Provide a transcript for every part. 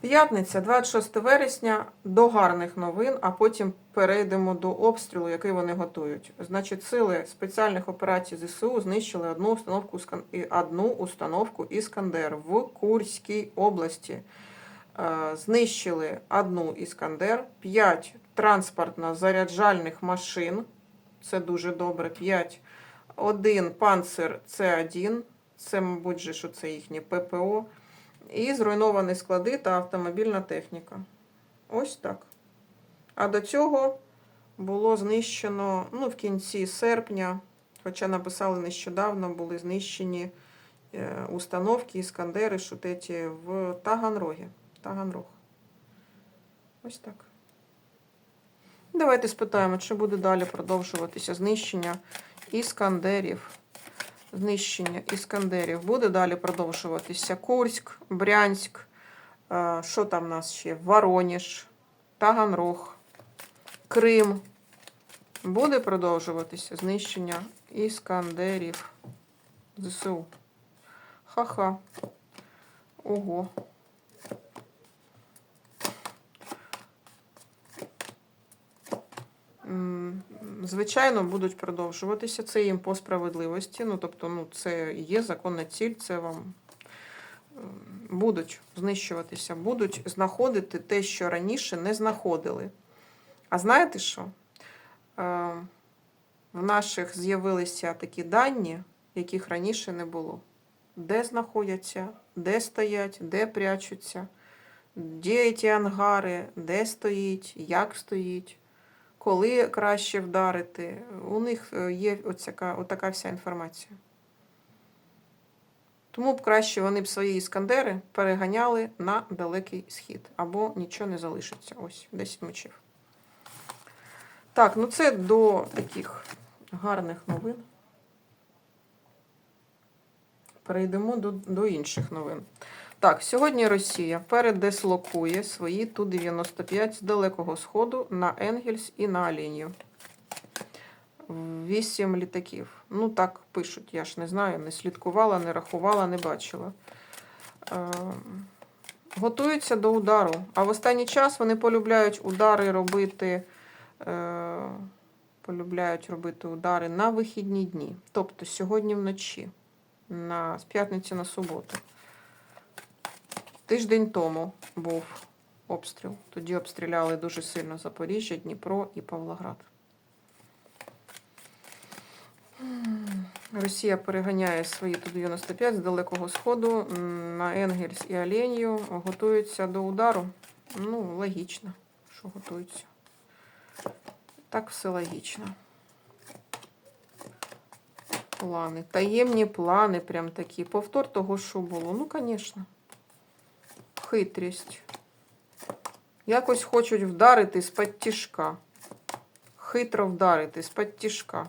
П'ятниця, 26 вересня, до гарних новин, а потім перейдемо до обстрілу, який вони готують. Значить, сили спеціальних операцій ЗСУ знищили одну установку одну установку Іскандер в Курській області. Е, Знищили одну Іскандер, 5 транспортно-заряджальних машин. Це дуже добре. 5. Один панцир С1. Це, мабуть, що це їхнє ППО. І зруйновані склади та автомобільна техніка. Ось так. А до цього було знищено ну, в кінці серпня, хоча написали нещодавно, були знищені е, установки Іскандери, шутеті в Таганрогі. Таганрог. Ось так. Давайте спитаємо, чи буде далі продовжуватися знищення іскандерів. Знищення іскандерів буде далі продовжуватися Курськ, Брянськ, е, що там у нас ще? Вороніж, Таганрог, Крим. Буде продовжуватися знищення іскандерів ЗСУ. Ха-ха. Ого. Звичайно, будуть продовжуватися. Це їм по справедливості. Ну, тобто, ну, це є законна ціль, це вам будуть знищуватися, будуть знаходити те, що раніше не знаходили. А знаєте що? Е, В наших з'явилися такі дані, яких раніше не було. Де знаходяться, де стоять, де прячуться, де ті ангари, де стоїть, як стоїть коли краще вдарити. У них е, є оцяка, отака вся інформація. Тому б краще вони б свої іскандери переганяли на далекий схід, або нічого не залишиться. Ось 10 мечів. Так, ну це до таких гарних новин. Перейдемо до, до інших новин. Так, сьогодні Росія передислокує свої Ту-95 з Далекого Сходу на Енгельс і на Оленю. Вісім літаків. Ну, так пишуть, я ж не знаю, не слідкувала, не рахувала, не бачила. Е, готуються до удару. А в останній час вони полюбляють удари робити. Е, полюбляють робити удари на вихідні дні. Тобто сьогодні вночі, на, з п'ятниці на суботу. Тиждень тому був обстріл. Тоді обстріляли дуже сильно Запоріжжя, Дніпро і Павлоград. Росія переганяє свої Ту-95 з Далекого Сходу на Енгельс і Оленью. Готуються до удару. Ну, логічно, що готуються. Так все логічно. Плани. Таємні плани, прям такі. Повтор того, що було. Ну, звісно хитрість. Якось хочуть вдарити з-під тішка. Хитро вдарити з-під тішка.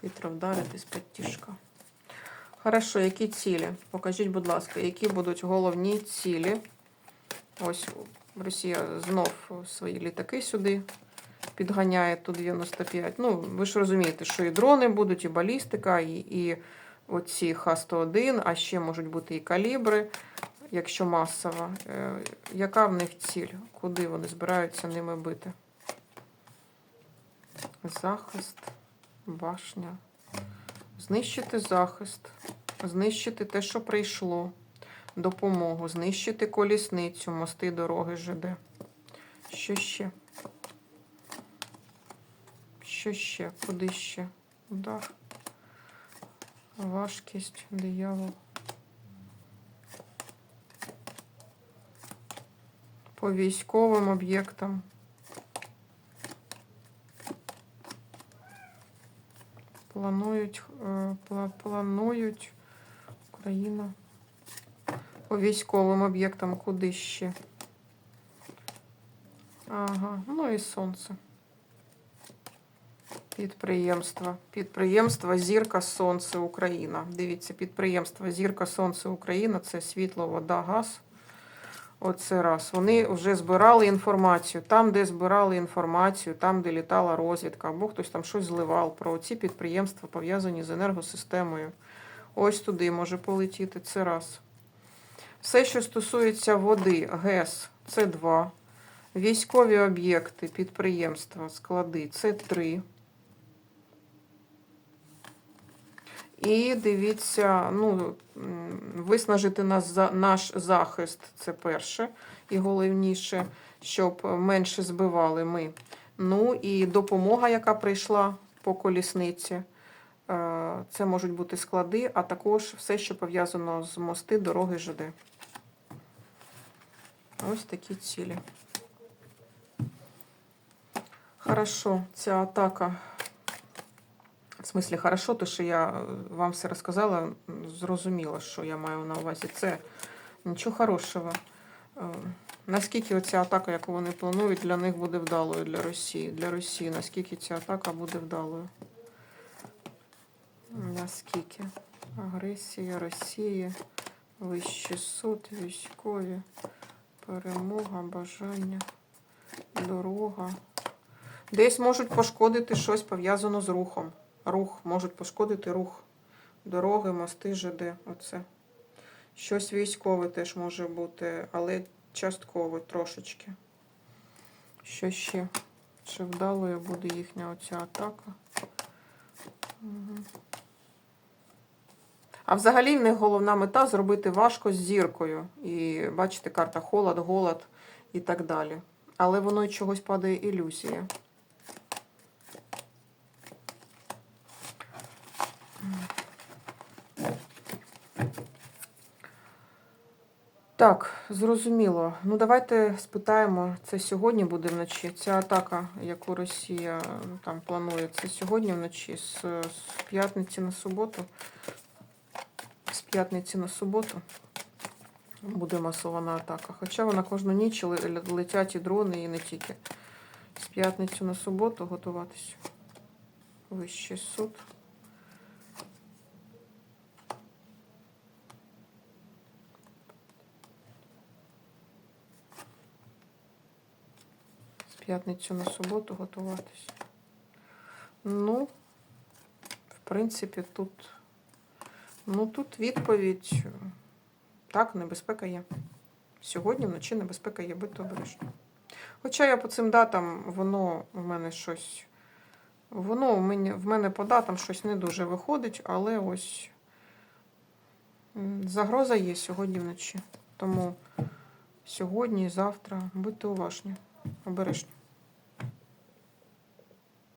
Хитро вдарити з-під тішка. Хорошо, які цілі? Покажіть, будь ласка, які будуть головні цілі. Ось Росія знов свої літаки сюди підганяє Ту-95. Ну, ви ж розумієте, що і дрони будуть, і балістика, і. і оці Х-101, а ще можуть бути і калібри, якщо масово. Е, Яка в них ціль? Куди вони збираються ними бити? Захист, башня. Знищити захист, знищити те, що прийшло. Допомогу, знищити колісницю, мости, дороги ЖД. Що ще? Що ще? Куди ще? Удар. Важкість, диявол. По військовим об'єктам. Планують, е, планують Україна. По військовим об'єктам куди ще? Ага, ну і сонце. Підприємство. Підприємство Зірка Сонце Україна. Дивіться, підприємство Зірка Сонце Україна це світло, вода, газ. Оце раз. Вони вже збирали інформацію. Там, де збирали інформацію, там, де літала розвідка, або хтось там щось зливав про ці підприємства, пов'язані з енергосистемою. Ось туди може полетіти. Це раз. Все, що стосується води, ГЕС це 2. Військові об'єкти, підприємства, склади це 3. І дивіться, ну, виснажити нас за наш захист це перше і головніше, щоб менше збивали ми. Ну і допомога, яка прийшла по колісниці. Е, Це можуть бути склади, а також все, що пов'язано з мости, дороги ЖД. Ось такі цілі. Хорошо, ця атака. В смислі, хорошо, то що я е, вам все розказала, зрозуміла, що я маю на увазі. Це нічого хорошого. Е, Наскільки оця атака, яку вони планують, для них буде вдалою для Росії? Для Росії, наскільки ця атака буде вдалою? Наскільки? Агресія Росії, вище суд, військові, перемога, бажання, дорога. Десь можуть пошкодити щось пов'язано з рухом. Рух, можуть пошкодити рух. Дороги, мости, ЖД. Оце. Щось військове теж може бути, але частково трошечки. Що ще? Чи вдалою буде їхня оця атака? Мгм. А взагалі в них головна мета зробити важко з зіркою. І бачите, карта холод, голод і так далі. Але воно чогось падає ілюзія. Так, зрозуміло. Ну давайте спитаємо, це сьогодні буде вночі. Ця атака, яку Росія там планує, це сьогодні вночі, з, з п'ятниці на суботу. З п'ятниці на суботу буде масована атака. Хоча вона кожну ніч летять і дрони, і не тільки. З п'ятницю на суботу готуватися. Вищий суд. П'ятницю на суботу готуватись. Ну, в принципі, тут. Ну, тут відповідь. е, Так, небезпека є. Сьогодні вночі небезпека є, будьте обережні. Хоча я по цим датам, воно в мене щось. Воно в мене, в мене по датам щось не дуже виходить, але ось загроза є сьогодні вночі. Тому сьогодні завтра будьте уважні, обережні.